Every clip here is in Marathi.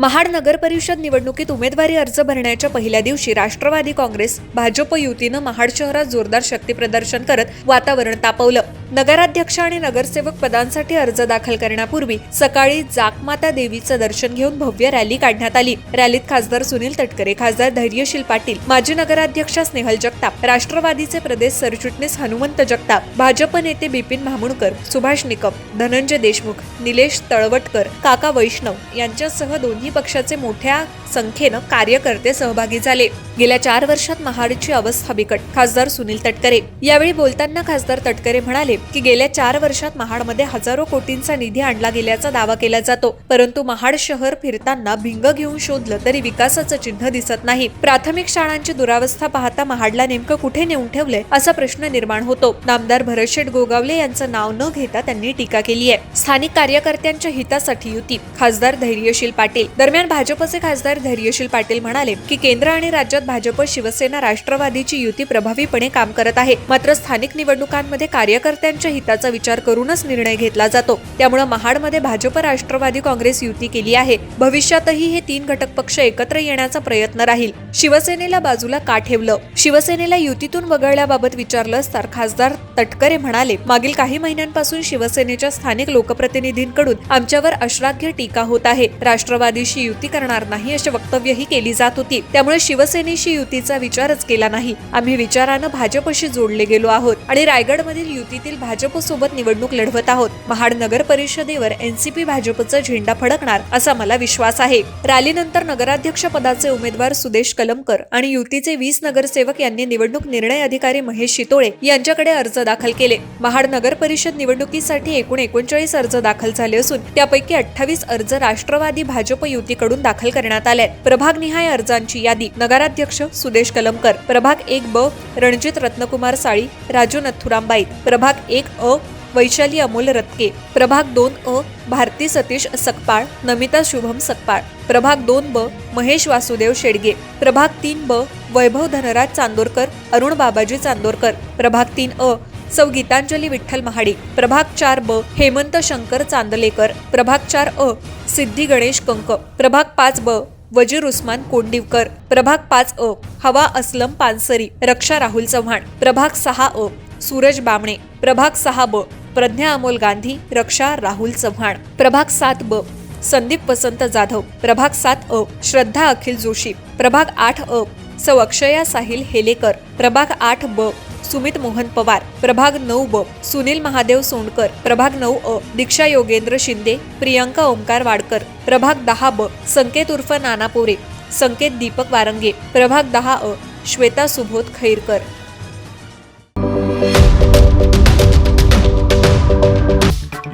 महाड नगर परिषद निवडणुकीत उमेदवारी अर्ज भरण्याच्या पहिल्या दिवशी राष्ट्रवादी काँग्रेस भाजप युतीनं महाड शहरात जोरदार शक्तीप्रदर्शन करत वातावरण तापवलं. नगराध्यक्ष आणि नगरसेवक पदांसाठी अर्ज दाखल करण्यापूर्वी सकाळी जाकमाता देवीचं दर्शन घेऊन भव्य रॅली काढण्यात आली. रॅलीत खासदार सुनील तटकरे खासदार धैर्यशील पाटील माजी नगराध्यक्षा स्नेहल जगताप राष्ट्रवादीचे प्रदेश सरचिटणीस हनुमंत जगताप भाजप नेते बिपिन भामुणकर सुभाष निकम धनंजय देशमुख निलेश तळवटकर काका वैष्णव यांच्यासह दोन्ही पक्षाचे मोठ्या संख्येनं कार्यकर्ते सहभागी झाले. गेल्या चार वर्षात महाडची अवस्था बिकट खासदार सुनील तटकरे. यावेळी बोलताना खासदार तटकरे म्हणाले की गेल्या चार वर्षात महाडमध्ये हजारो कोटींचा निधी आणला गेल्याचा दावा केला जातो. परंतु महाड शहर फिरताना भिंग घेऊन शोधलं तरी विकासाचं चिन्ह दिसत नाही. प्राथमिक शाळांची दुरावस्था पाहता महाडला नेमकं कुठे नेऊन ठेवलंय असा प्रश्न निर्माण होतो. नामदार भरतशेठ गोगावले यांचं नाव न घेता त्यांनी टीका केली आहे. स्थानिक कार्यकर्त्यांच्या हितासाठी युती. खासदार धैर्यशील पाटील. दरम्यान भाजपचे खासदार धैर्यशील पाटील म्हणाले की केंद्र आणि राज्यात भाजप शिवसेना राष्ट्रवादीची युती प्रभावीपणे काम करत आहे. मात्र स्थानिक निवडणुकांमध्ये कार्यकर्त्यांच्या हिताचा विचार करूनच निर्णय घेतला जातो. त्यामुळे महाडमध्ये भाजप राष्ट्रवादी काँग्रेस युती केली आहे. भविष्यातही हे तीन घटक पक्ष एकत्र येण्याचा प्रयत्न राहील. शिवसेनेला बाजूला का ठेवलं? शिवसेनेला युतीतून वगळल्याबाबत विचारलं तर खासदार तटकरे म्हणाले मागील काही महिन्यांपासून शिवसेनेच्या स्थानिक लोकप्रतिनिधींकडून आमच्यावर अश्राध्य टीका होत आहे. राष्ट्रवादी राष्ट्रवादीशी युती करणार नाही अशी वक्तव्यही केली जात होती. त्यामुळे शिवसेनेशी युतीचा विचारच केला नाही. आम्ही विचारानं भाजपशी जोडले गेलो आहोत आणि रायगडमधील युतीतील भाजप सोबत निवडणूक लढवत आहोत. महाड नगर परिषदेवर एनसीपी भाजपचा झेंडा फडकणार असा मला विश्वास आहे. रॅलीनंतर नगराध्यक्ष पदाचे उमेदवार सुदेश कलमकर आणि युतीचे वीस नगरसेवक यांनी निवडणूक निर्णय अधिकारी महेश शितोळे यांच्याकडे अर्ज दाखल केले. महाड नगर परिषद निवडणुकीसाठी एकूण एकोणचाळीस अर्ज दाखल झाले असून त्यापैकी अठ्ठावीस अर्ज राष्ट्रवादी भाजप युतीकडून दाखल करण्यात आले प्रभागनिहाय अर्जांची यादी नगराध्यक्ष सुदेश कलमकर प्रभाग एक ब रणजित रत्नकुमार साळी राजू नथुरामबाई प्रभाग एक अ वैशाली अमोल रत्के प्रभाग दोन अ भारती सतीश सकपाळ नमिता शुभम सकपाळ प्रभाग दोन ब महेश वासुदेव शेडगे प्रभाग तीन ब वैभव धनराज चांदोरकर अरुण बाबाजी चांदोरकर प्रभाग तीन अ सौ गीतांजली विठ्ठल महाडिक प्रभाग चार ब हेमंत शंकर चांदलेकर प्रभाग चार अ सिद्धी गणेश कंक प्रभाग पाच ब वजीर उस्मान कोंडिवकर प्रभाग पाच अ हवा असलम पानसरी रक्षा राहुल चव्हाण प्रभाग सहा अ सूरज बामणे प्रभाग सहा ब प्रज्ञा अमोल गांधी रक्षा राहुल चव्हाण प्रभाग सात ब संदीप वसंत जाधव प्रभाग सात अ श्रद्धा अखिल जोशी प्रभाग आठ अ सौ अक्षया साहिल हेलेकर प्रभाग आठ ब सुमित मोहन पवार प्रभाग नऊ ब सुनील महादेव सोंडकर प्रभाग नऊ अ दीक्षा योगेंद्र शिंदे प्रियंका ओंकार वाडकर प्रभाग दहा ब संकेत उर्फ नाना पोरे संकेत दीपक वारंगे प्रभाग दहा अ श्वेता सुबोध खैरकर.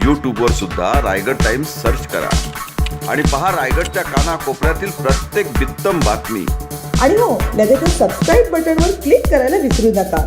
यूट्यूबवर सुद्धा रायगड टाइम्स सर्च करा. आणि पहा रायगडच्या कानाकोपऱ्यातील प्रत्येक बित्तम बातमी. आणि हो लगेचच सबस्क्राईब बटनवर क्लिक करायला विसरू नका.